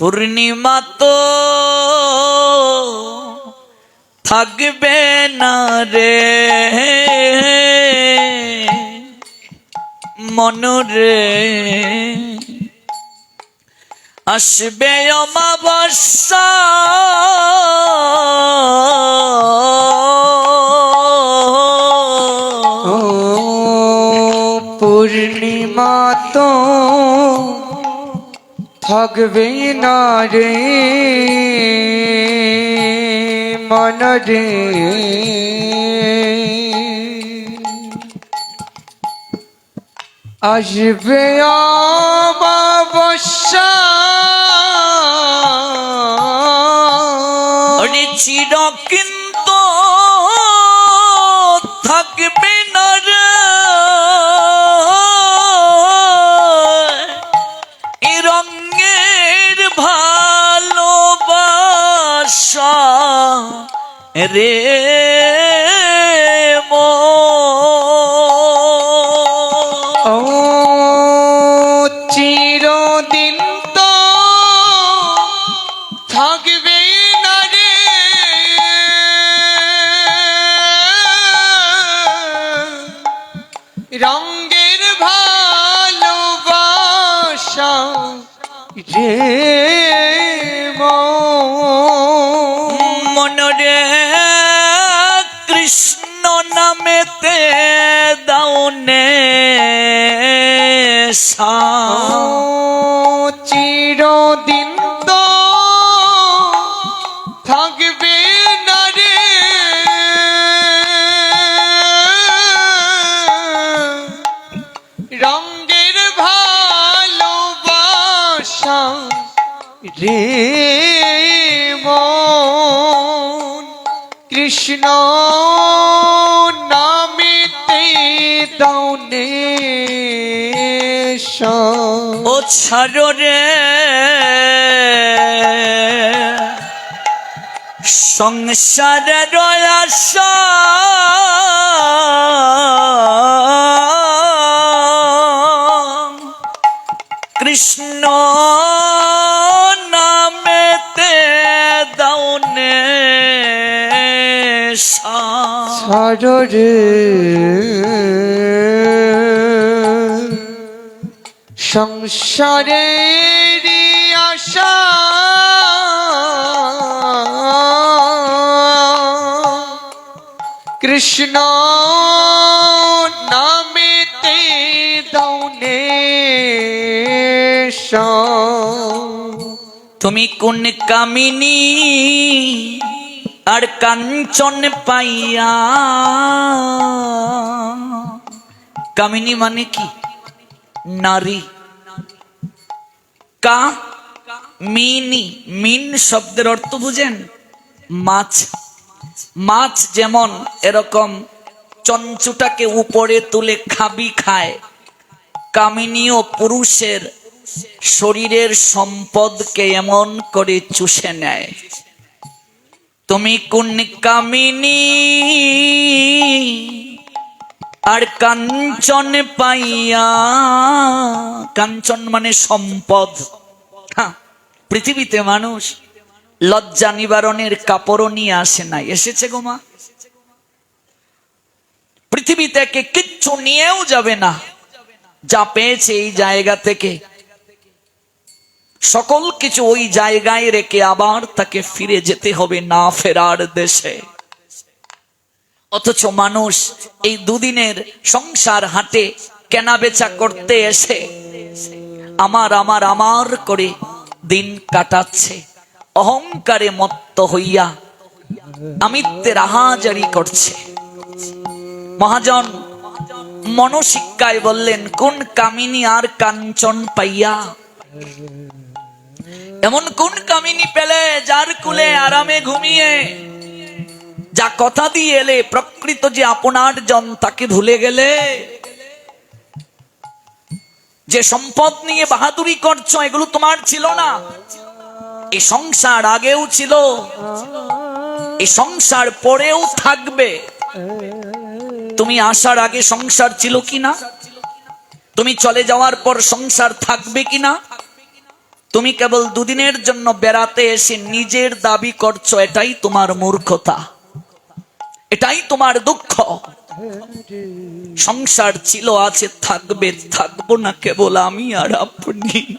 পূর্ণিমা তো থাকবে না রে। মনরে আসবে অমাবস্যা। পূর্ণিমা তো থাকবে না রে মন রে আসবে অমাবস্যা। ওরে রে। ও চিরদিন তো থাকবে না রে রঙের ভালোবাসা রে ও চিরদিন তো থাকবে না রে। রঙের ভালোবাসা রে কৃষ্ণ নামিতে দাউনে ও ছাড়ো রে। সংসারের আশা কৃষ্ণ সা সারে সংসারের আশা। কৃষ্ণ নামেতে দৌনে তুমি কোন কামিনী? আর কাঞ্চন পাইয়া। কামিনী মানে কি? নারী। কা? মিনি। মিন শব্দের অর্থ বুঝেন? মাছ। মাছ যেমন এরকম চঞ্চুটাকে উপরে তুলে খাবি খায় কামিনীয় পুরুষের শরীরের সম্পদকে এমন করে চুষে নেয়। তুমি কোন কামিনী? আর কাঞ্চন পাইয়া, কাঞ্চন মানে সম্পদ। হ্যাঁ পৃথিবীতে মানুষ লজ্জা নিবারণের কাপড়ও নিয়ে আসে না। এসেছে গোমা পৃথিবী থেকে কিচ্ছু নিয়েও যাবে না। যা পেয়েছে এই জায়গা থেকে সকল কিছু ওই জায়গায় রেখে আবার তাকে ফিরে যেতে হবে না ফেরার দেশে। অথচ মানুষ এই দুদিনের সংসার হাটে কেনা বেচা করতে এসে আমার আমার আমার করে দিন কাটাচ্ছে। অহংকারে মত্ত হইয়া আমিত্বের আহাজারি করছে। মহাজন মনশিক্ষায় বললেন, কোন কামিনী আর কাঞ্চন পাইয়া এমন কোন কামিনী পেলে যার কুলে আরামে ঘুমিয়ে? যা কথা দিয়ে এলে প্রকৃত যে আপনার জন তাকে ভুলে গেলে? যে সম্পদ নিয়ে বাহাদুরি করছ, এগুলো তোমার ছিল না। এই সংসার আগেও ছিল। এই সংসার পরেও থাকবে। তুমি আসার আগে সংসার ছিল কিনা? তুমি চলে যাওয়ার পর সংসার থাকবে কিনা? তুমি কেবল দুদিনের জন্য বেড়াতে এসে নিজের দাবি করছ, এটাই তোমার মূর্খতা। এটাই তোমার দুঃখ। সংসার ছিল, আছে, থাকবে, থাকব না কেবল আমি আর আপনি।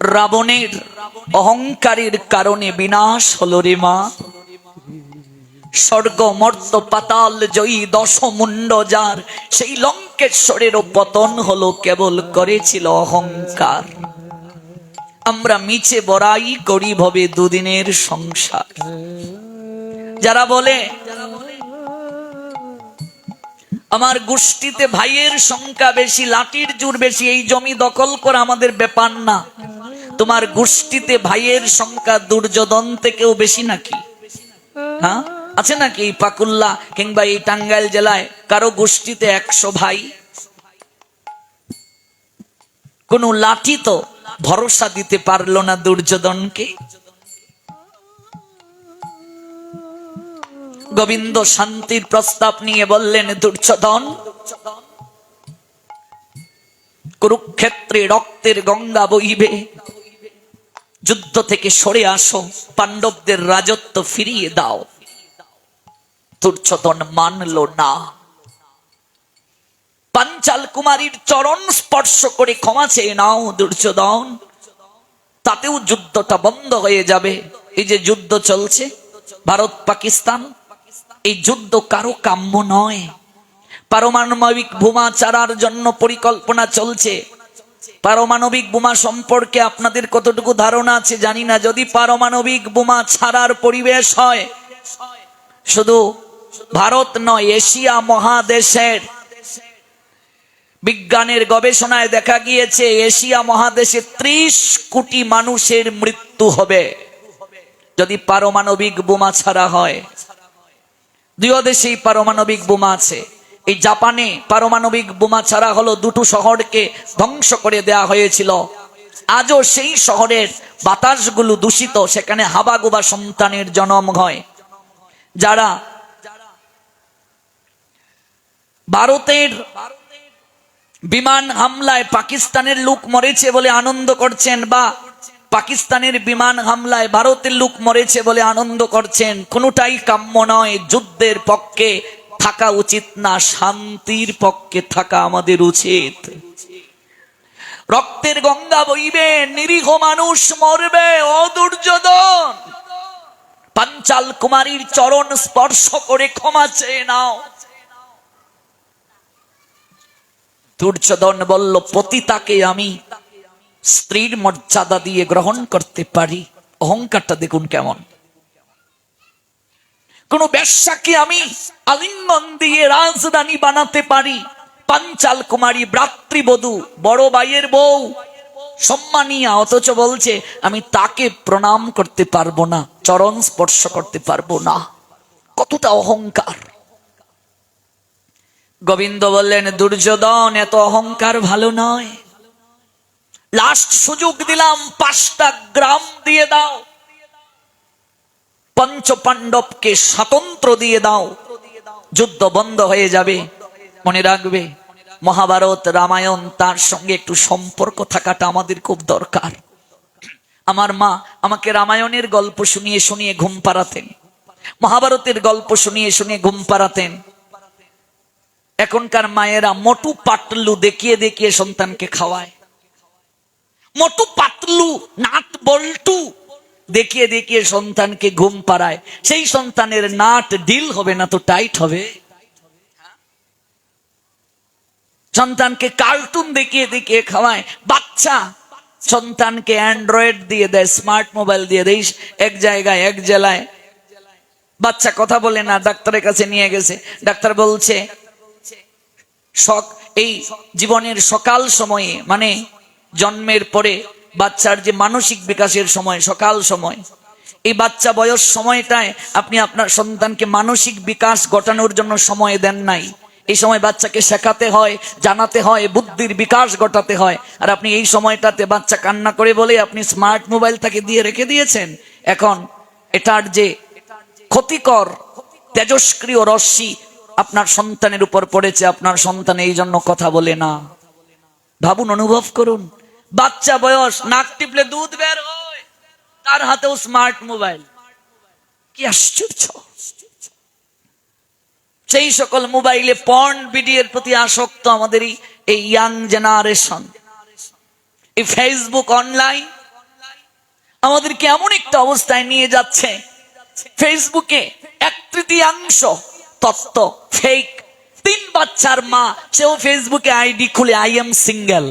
রাবণের অহংকারের কারণে বিনাশ হলো রে মা। স্বর্গ মর্ত পাতাল জয়ী দশমুণ্ড যার। সেই লঙ্কেশ্বরেরও পতন হলো কেবল করেছিল অহংকার। আমরা মিছে বড়াই করি ভবে দুদিনের সংসার। যারা বলে, আমার গোষ্ঠীতে ভাইয়ের সংখ্যা বেশি, লাঠির জোর বেশি, এই জমি দখল করা আমাদের ব্যাপার না। তোমার গোষ্ঠীতে ভাইয়ের সংখ্যা দুর্যোধন থেকেও বেশি নাকি? হ্যাঁ? আছে নাকি এই পাকুল্লা কিংবা এই টাঙ্গাইল জেলায়? কারও গোষ্ঠীতে একশো ভাই? কোন লাঠি তো ভরসা দিতে পারল না দুর্যোধনকে? গোবিন্দ শান্তির প্রস্তাব নিয়ে বললেন, দুর্যোধন, কুরুক্ষেত্রে রক্তের গঙ্গা বইবে। যুদ্ধ থেকে সরে আসো, পাণ্ডবদের রাজত্ব ফিরিয়ে দাও। দুর্যোধন মানল না। পাঞ্চাল কুমারীর চরণ স্পর্শ করে ক্ষমা চেয়ে নাও দুর্যোধন। তাতেও যুদ্ধটা বন্ধ হয়ে যাবে। এই যে যুদ্ধ চলছে, ভারত পাকিস্তান, এই যুদ্ধ কারও কাম্য নয়। পারমাণবিক বোমা চারার জন্য পরিকল্পনা চলছে। পারমাণবিক বোমা সম্পর্কে আপনাদের কতটুকু ধারণা আছে জানি না। যদি পারমাণবিক বোমা ছাড়ার পরিবেশ হয়, শুধু ভারত নয়, এশিয়া মহাদেশের। বিজ্ঞানের গবেষণায় দেখা গিয়েছে, এশিয়া মহাদেশে ত্রিশ কোটি মানুষের মৃত্যু হবে। যদি পারমাণবিক বোমা ছাড়া হয়। দুই দেশেই পারমাণবিক বোমা আছে। এই জাপানে পারমাণবিক বোমা ছাড়া হলো দুটো শহরকে ধ্বংস করে দেয়া হয়েছিল। আজও সেই শহরের বাতাসগুলো দূষিত, সেখানে হাবাগুবা সন্তানের জন্ম হয়। যারা ভারতের বিমান হামলায় পাকিস্তানের লোক মরেছে বলে আনন্দ করছেন বা পাকিস্তানের বিমান হামলায় ভারতের লোক মরেছে বলে আনন্দ করছেন, কোনোটাই কাম্য নয়। যুদ্ধের পক্ষে থাকা উচিত না, শান্তির পক্ষে থাকা আমাদের উচিত। রক্তের গঙ্গা বইবে, নিরীহ মানুষ মরবে, অদুর্যোধন। পাঞ্চাল কুমারীর চরণ স্পর্শ করে ক্ষমা চেয়ে নাও। দুর্যোধন বলল, পতিতাকে আমি স্ত্রীর মর্যাদা দিয়ে গ্রহণ করতে পারি। অহংকারটা দেখুন কেমন। কোন ব্যবসাকে আমি আলিঙ্গন দিয়ে রাজধানী বানাতে পারি। পাঞ্চাল কুমারী ভ্রাতৃবধূ, বড় ভাইয়ের বউ। সম্মানিয়া, অথচ বলছে, আমি তাকে প্রণাম করতে পারব না, চরণ স্পর্শ করতে পারব না। কতটা অহংকার। গোবিন্দ বললেন, দুর্যোধন, এত অহংকার ভালো নয়। লাস্ট সুযোগ দিলাম, পাঁচটা গ্রাম দিয়ে দাও। পঞ্চ পাণ্ডবকে স্বতন্ত্র দিয়ে দাও। যুদ্ধ বন্ধ হয়ে যাবে। মনে রাখবে, মহাভারত, রামায়ণ, তার সঙ্গে একটু সম্পর্ক থাকাটা আমাদের খুব দরকার। আমার মা আমাকে রামায়ণের গল্প শুনিয়ে শুনিয়ে ঘুম পাড়াতেন। মহাভারতের গল্প শুনিয়ে শুনিয়ে ঘুম পাড়াতেন। এখনকার মায়েরা মোটু পাতলু দেখিয়ে দেখিয়ে সন্তানকে খাওয়ায়। মোটু পাতলু, নাট বল্টু দেখিয়ে দেখিয়ে সন্তানকে ঘুম পাড়ায়। সেই সন্তানের নাট ডিল হবে না তো টাইট হবে? সন্তানকে কার্টুন দেখিয়ে দেখিয়ে খাওয়ায়। বাচ্চা সন্তানকে অ্যান্ড্রয়েড দিয়ে দেয়, স্মার্ট মোবাইল দিয়ে দেয়। এক জায়গায়, এক জেলায়। বাচ্চা কথা বলে না, ডাক্তারের কাছে নিয়ে গেছে। ডাক্তার বলছে এই জীবনের সকাল সময়ে মানে জন্মের পরে বাচ্চার যে মানসিক বিকাশের সময়, সকাল সময়, এই বাচ্চা বয়স সময়টায় আপনি আপনার সন্তানকে মানসিক বিকাশ ঘটানোর জন্য সময় দেন নাই। এই সময় বাচ্চাকে শেখাতে হয়, জানাতে হয়, বুদ্ধির বিকাশ ঘটাতে হয়। আর আপনি এই সময়টাতে বাচ্চা কান্না করে বলে আপনি স্মার্ট মোবাইল তাকে দিয়ে রেখে দিয়েছেন। এখন এটার যে ক্ষতিকর, তেজস্ক্রিয় রশ্মি আপনার সন্তানের উপর পড়েছে, আপনার সন্তান এই জন্য কথা বলে না। ভাবুন, অনুভব করুন। বাচ্চা বয়স, নাক টিপলে দুধ বের হয়। তার হাতেও স্মার্ট মোবাইল কি আশ্চর্য। সেই সকল মোবাইলে পর্ন ভিডিওর প্রতি আসক্ত আমাদের এই- ইয়াং জেনারেশন এই ফেসবুক অনলাইন আমাদেরকে এমন একটা অবস্থায় নিয়ে যাচ্ছে। ফেসবুকে এক তৃতীয়াংশ তত্ত্ব ফেক তিন বাচ্চার মা, সেও ফেসবুকে আইডি খুলে আই এম সিঙ্গেল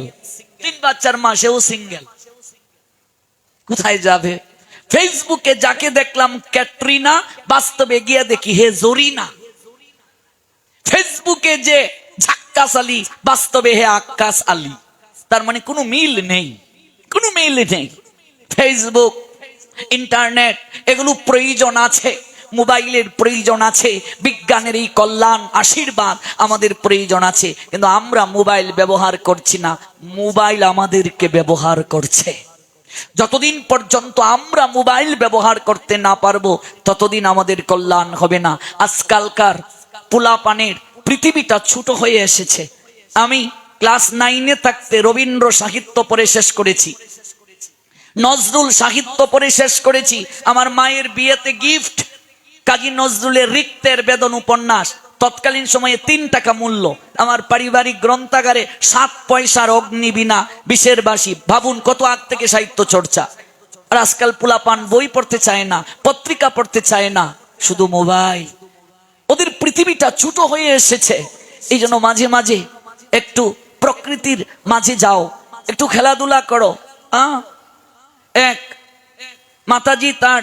তিন বাচ্চার মা, সেও সিঙ্গেল কোথায় যাবে? ফেসবুকে যাকে দেখলাম ক্যাটরিনা, বাস্তবে গিয়ে দেখি হে জরিনা। ফেসবুকে যে ঝাক্কাস আলী, বাস্তবে হে আক্কাস আলী। তার মানে কোনো মিল নেই, কোনো মিল নেই। ফেসবুক, ইন্টারনেট, এগুলো প্রয়োজন আছে। মোবাইলের প্রয়োজন আছে, বিজ্ঞানের এই কল্যাণ, আশীর্বাদ আমাদের প্রয়োজন আছে। কিন্তু আমরা মোবাইল ব্যবহার করছি না, মোবাইল আমাদেরকে ব্যবহার করছে। যতদিন পর্যন্ত আমরা মোবাইল ব্যবহার করতে না পারব, ততদিন আমাদের কল্যাণ হবে না। আজকালকার পোলাপানের পৃথিবীটা ছোট হয়ে এসেছে। আমি ক্লাস নাইনে থাকতে রবীন্দ্র সাহিত্য পড়ে শেষ করেছি। নজরুল সাহিত্য পড়ে শেষ করেছি। আমার মায়ের বিয়েতে গিফট কাজী নজরুলের রিক্তের বেদন উপন্যাস তৎকালীন সময়ে তিন টাকা মূল্য। আমার পারিবারিক গ্রন্থাগারে সাত পয়সার অগ্নিবীণা বিশের বাসী ভাবুন কত আগ থেকে সাহিত্য চর্চা। আর আজকাল পোলাপান বই পড়তে চায় না, পত্রিকা পড়তে চায় না, শুধু মোবাইল। ওদের পৃথিবীটা ছোট হয়ে এসেছে। এই জন্য মাঝে মাঝে একটু প্রকৃতির মাঝে যাও। একটু খেলাধুলা করো এক, মাতাজি তার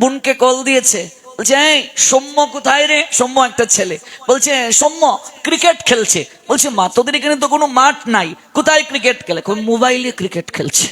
বোনকে কল দিয়েছে। বলছে সৌম্য কোথায় রে? সৌম্য একটা ছেলে। বলছে, সৌম্য ক্রিকেট খেলছে। বলছে, মা, তোদের এখানে তো কোনো মাঠ নাই। কোথায় ক্রিকেট খেলে? মোবাইলে ক্রিকেট খেলছে।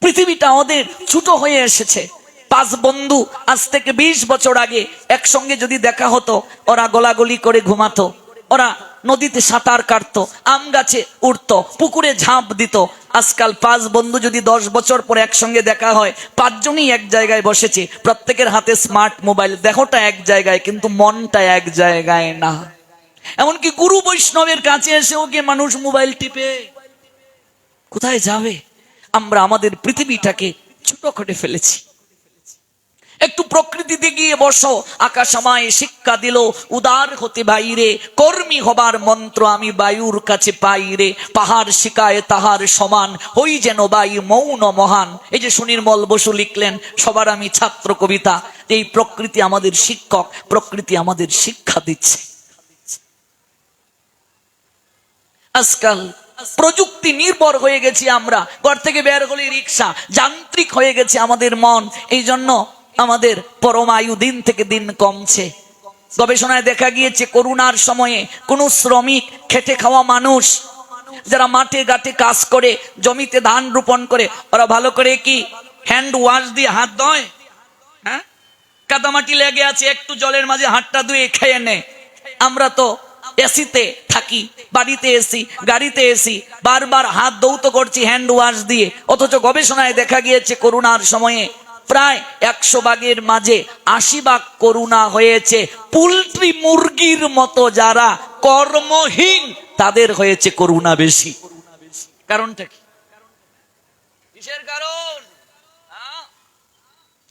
পৃথিবীটা ওদের ছোট হয়ে এসেছে। পাঁচ বন্ধু আজ থেকে বিশ বছর আগে একসঙ্গে যদি দেখা হতো, ওরা গোলাগুলি করে ঘুমাতো। ওরা নদীতে সাঁতার কাটতো, আম গাছে উঠতো, পুকুরে ঝাঁপ দিত। আজকাল পাঁচ বন্ধু যদি দশ বছর পরে একসঙ্গে দেখা হয়, পাঁচজনই এক জায়গায় বসেছে। প্রত্যেকের হাতে স্মার্ট মোবাইল, দেহটা এক জায়গায়, কিন্তু মনটা এক জায়গায় না। এমনকি গুরু বৈষ্ণবের কাছে এসেও গিয়ে মানুষ মোবাইল টিপে। কোথায় যাবে? আমরা আমাদের পৃথিবীটাকে ছোট করে ফেলেছি। প্রকৃতিতে গিয়ে বসো। আকাশ আমায় শিক্ষা দিল, উদার হতে বাইরে। কর্মী হবার মন্ত্র আমি বায়ুর কাছে পাইরে পাহাড় শিকায় তাহার সমান, হই যেন বায়ু মৌন মহান। এই যে সুনির্মল বসু লিখলেন, সবার আমি ছাত্র কবিতা। এই প্রকৃতি আমাদের শিক্ষক, প্রকৃতি আমাদের শিক্ষা দিচ্ছে। আজকাল প্রযুক্তি নির্ভর হয়ে গেছি আমরা। ঘর থেকে বের হলে রিক্সা, যান্ত্রিক হয়ে গেছে আমাদের মন। এই জন্য আমাদের পরমায়ু দিন থেকে দিন কমছে। গবেষণায় দেখা গিয়েছে করোনার সময়ে কোন শ্রমিক খেটে খাওয়া মানুষ, যারা মাঠে ঘাটে কাজ করে, জমিতে ধান রোপণ করে, ওরা ভালো করে কি হ্যান্ড ওয়াশ দিয়ে হাত ধয়? হ্যাঁ? কাদামাটি লেগে আছে, একটু জলের মাঝে হাতটা ধুয়ে খেয়ে নে। আমরা তো এসিতে থাকি, বাড়িতে এসি, গাড়িতে এসি, বারবার হাত দৌত করছি হ্যান্ড ওয়াশ দিয়ে। অথচ গবেষণায় দেখা গিয়েছে করোনার সময়ে প্রায় একশো ভাগের মাঝে আশি ভাগ করুণা হয়েছে। পোলট্রি মুরগির মতো যারা কর্মহীন, তাদের হয়েছে করুণা বেশি। কারণটা কি? হ্যাঁ?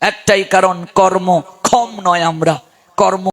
একটাই কারণ, কর্ম। ক্ষম নয় আমরা। কর্ম